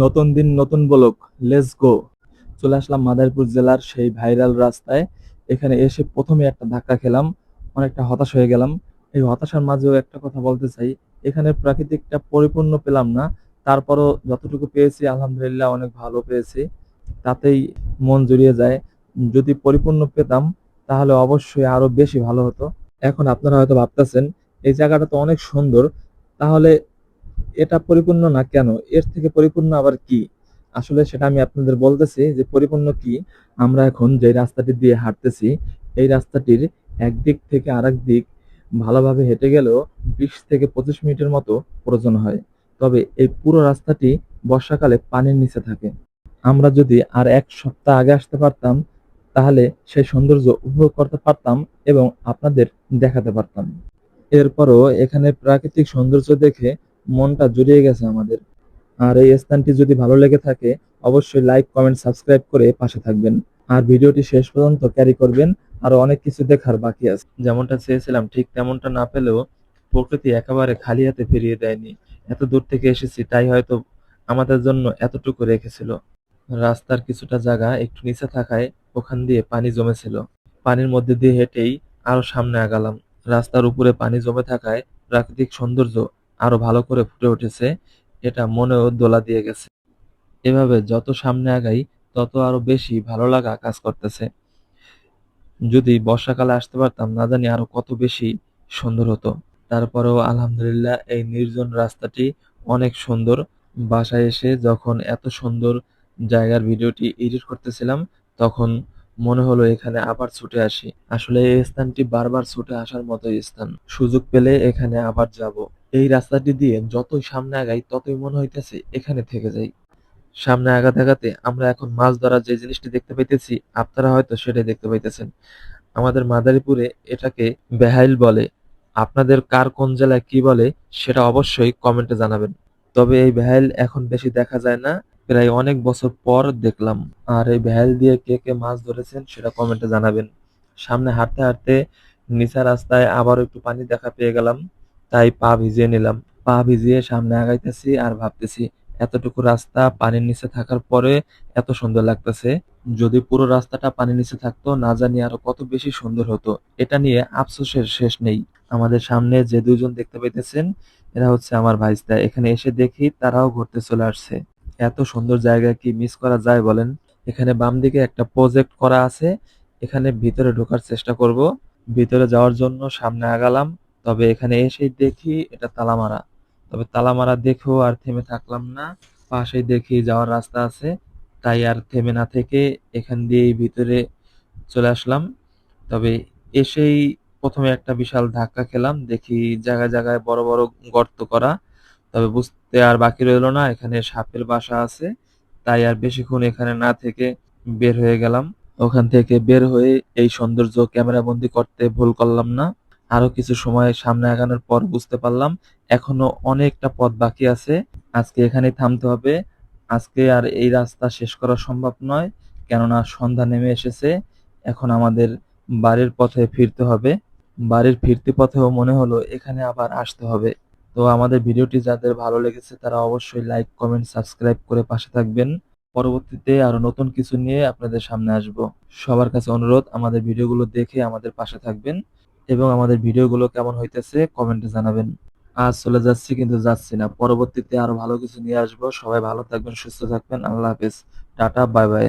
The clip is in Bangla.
নতুন দিন, নতুন ব্লক লেটস গো চলে আসলাম মাদারীপুর জেলার সেই ভাইরাল রাস্তায়। এখানে এসে প্রথমে একটা ধাক্কা খেলাম, অনেকটা হতাশ হয়ে গেলাম। এই হতাশার মাঝেও একটা কথা বলতে চাই, এখানে প্রাকৃতিকটা পরিপূর্ণ পেলাম না। তারপরও যতটুকু পেয়েছি, আলহামদুলিল্লাহ অনেক ভালো পেয়েছি। তাতেই মন জুড়িয়ে যায়। যদি পরিপূর্ণ পেতাম, তাহলে অবশ্যই আরও বেশি ভালো হতো। এখন আপনারা হয়তো ভাবতেছেন, এই জায়গাটা তো অনেক সুন্দর। তাহলে এটা পরিপূর্ণ না কেন? এর থেকে পরিপূর্ণ আবার কি? আসলে সেটা আমি আপনাদের বলতেছি যে পরিপূর্ণ কি? আমরা এখন যে রাস্তাটি দিয়ে হাঁটতেছি, এই রাস্তাটির একদিক থেকে আরেক দিক ভালোভাবে হেঁটে গেলেও বিশ থেকে পঁচিশ মিনিটের মতো প্রয়োজন হয়। তবে এই পুরো রাস্তাটি বর্ষাকালে পানির নিচে থাকে। আমরা যদি আর এক সপ্তাহ আগে আসতে পারতাম, তাহলে সেই সৌন্দর্য উপভোগ করতে পারতাম এবং আপনাদের দেখাতে পারতাম। এরপরও এখানে প্রাকৃতিক সৌন্দর্য দেখে মনটা জুড়িয়ে গেছে আমাদের। আর এই স্থানটি যদি ভালো লেগে থাকে, অবশ্যই লাইক কমেন্ট সাবস্ক্রাইব করে পাশে থাকবেন। আর ভিডিওটি শেষ পর্যন্ত ক্যারি করবেন, আরও অনেক কিছু দেখার বাকি আছে। যেমনটা চেয়েছিলাম, ঠিক তেমনটা না পেলেও প্রকৃতি একেবারে খালি হাতে ফিরিয়ে দেয়নি। এত দূর থেকে এসেছি, তাই হয়তো আমাদের জন্য এতটুকু রেখেছিল। রাস্তার কিছুটা জায়গা একটু নিচে থাকায় ওখান দিয়ে পানি জমেছিল। পানির মধ্যে দিয়ে হেঁটেই আরও সামনে আগালাম। রাস্তার উপরে পানি জমে থাকায় প্রাকৃতিক সৌন্দর্য আরও ভালো করে ফুটে উঠেছে, এটা মনেও দোলা দিয়ে গেছে। এভাবে যত সামনে আগাই, তত আরও বেশি ভালো লাগা কাজ করতেছে। যদি বর্ষাকালে আসতে পারতাম, না জানি আরও কত বেশি সুন্দর হতো। তারপরেও আলহামদুলিল্লাহ, এই নির্জন রাস্তাটি অনেক সুন্দর। বাসায় এসে যখন এত সুন্দর জায়গার ভিডিওটি এডিট করতেছিলাম, তখন মনে হলো এখানে আবার ছুটে আসি। আসলে এই স্থানটি বারবার ছুটে আসার মতো স্থান। সুযোগ পেলে এখানে আবার যাব। এই রাস্তাটি দিয়ে যতই সামনে আগাই, ততই মনে হইতেছে এখানে থেকে যাই। সামনে আগাতে আগাতে আমরা এখন মাছ ধরার যে জিনিসটি দেখতে পাইতেছি, আপনারা হয়তো সেটাই দেখতে পাইতেছেন। আমাদের মাদারীপুরে এটাকে বেহাইল বলে। আপনাদের কার কোন জেলায় কি বলে সেটা অবশ্যই কমেন্টে জানাবেন। তবে এই বেহাইল এখন বেশি দেখা যায় না, প্রায় অনেক বছর পর দেখলাম। আর এই বেহাইল দিয়ে কে কে মাছ ধরেছেন সেটা কমেন্টে জানাবেন। সামনে হাঁটতে হাঁটতে নিচা রাস্তায় আবারও একটু পানি দেখা পেয়ে গেলাম। তাই পা ভিজিয়ে নিলাম। পা ভিজিয়ে সামনে আগাইতেছি আর ভাবতেছি, এতটুকু রাস্তা পানির নিচে থাকার পরে এত সুন্দর লাগতেছে। যদি পুরো রাস্তাটা পানির নিচে থাকতো, না জানি আরও কত বেশি সুন্দর হতো। এটা নিয়ে আফসোসের শেষ নেই। আমাদের সামনে যে দুজন দেখতে পাইতেছেন, এরা হচ্ছে আমার ভাইস্তা। এখানে এসে দেখি তারাও ঘুরতে চলে আসছে। এত সুন্দর জায়গা কি মিস করা যায় বলেন? এখানে বাম দিকে একটা প্রজেক্ট করা আছে। এখানে ভিতরে ঢোকার চেষ্টা করব। ভিতরে যাওয়ার জন্য সামনে আগালাম। তবে এখানে এসেই দেখি এটা তালামারা। তবে তালামারা দেখেও আর থেমে থাকলাম না। পাশেই দেখি যাওয়ার রাস্তা আছে। তাই আর থেমে না থেকে এখান দিয়েই ভিতরে চলে আসলাম। তবে এসেই প্রথমে একটা বিশাল ধাক্কা খেলাম। দেখি জায়গায় জায়গায় বড় বড় গর্ত করা। তবে বুঝতে আর বাকি রইল না, এখানে সাপের বাসা আছে। তাই আর বেশিক্ষণ এখানে না থেকে বের হয়ে গেলাম। ওখান থেকে বের হয়ে এই সৌন্দর্য ক্যামেরা বন্দি করতে ভুল করলাম না। আরও কিছু সময় সামনে আগানোর পর বুঝতে পারলাম এখনও অনেকটা পথ বাকি আছে। আজকে এখানেই থামতে হবে। আজকে আর এই রাস্তা শেষ করা সম্ভব নয়, কেননা সন্ধ্যা নেমে এসেছে। এখন আমাদের বাড়ির পথে ফিরতে হবে। বাড়ির ফিরতি পথেও মনে হলো এখানে আবার আসতে হবে। তো আমাদের ভিডিওটি যাদের ভালো লেগেছে তারা অবশ্যই লাইক, কমেন্ট, সাবস্ক্রাইব করে পাশে থাকবেন। পরবর্তীতে আরও নতুন কিছু নিয়ে আপনাদের সামনে আসব। সবার কাছে অনুরোধ, আমাদের ভিডিওগুলো দেখে আমাদের পাশে থাকবেন। এবং আমাদের ভিডিওগুলো কেমন হইতেছে কমেন্টে জানাবেন। আজ চলে যাচ্ছি, কিন্তু যাচ্ছি না। পরবর্তীতে আরও ভালো কিছু নিয়ে আসব। সবাই ভালো থাকবেন, সুস্থ থাকবেন। আল্লাহ হাফিজ। Tata, bye bye.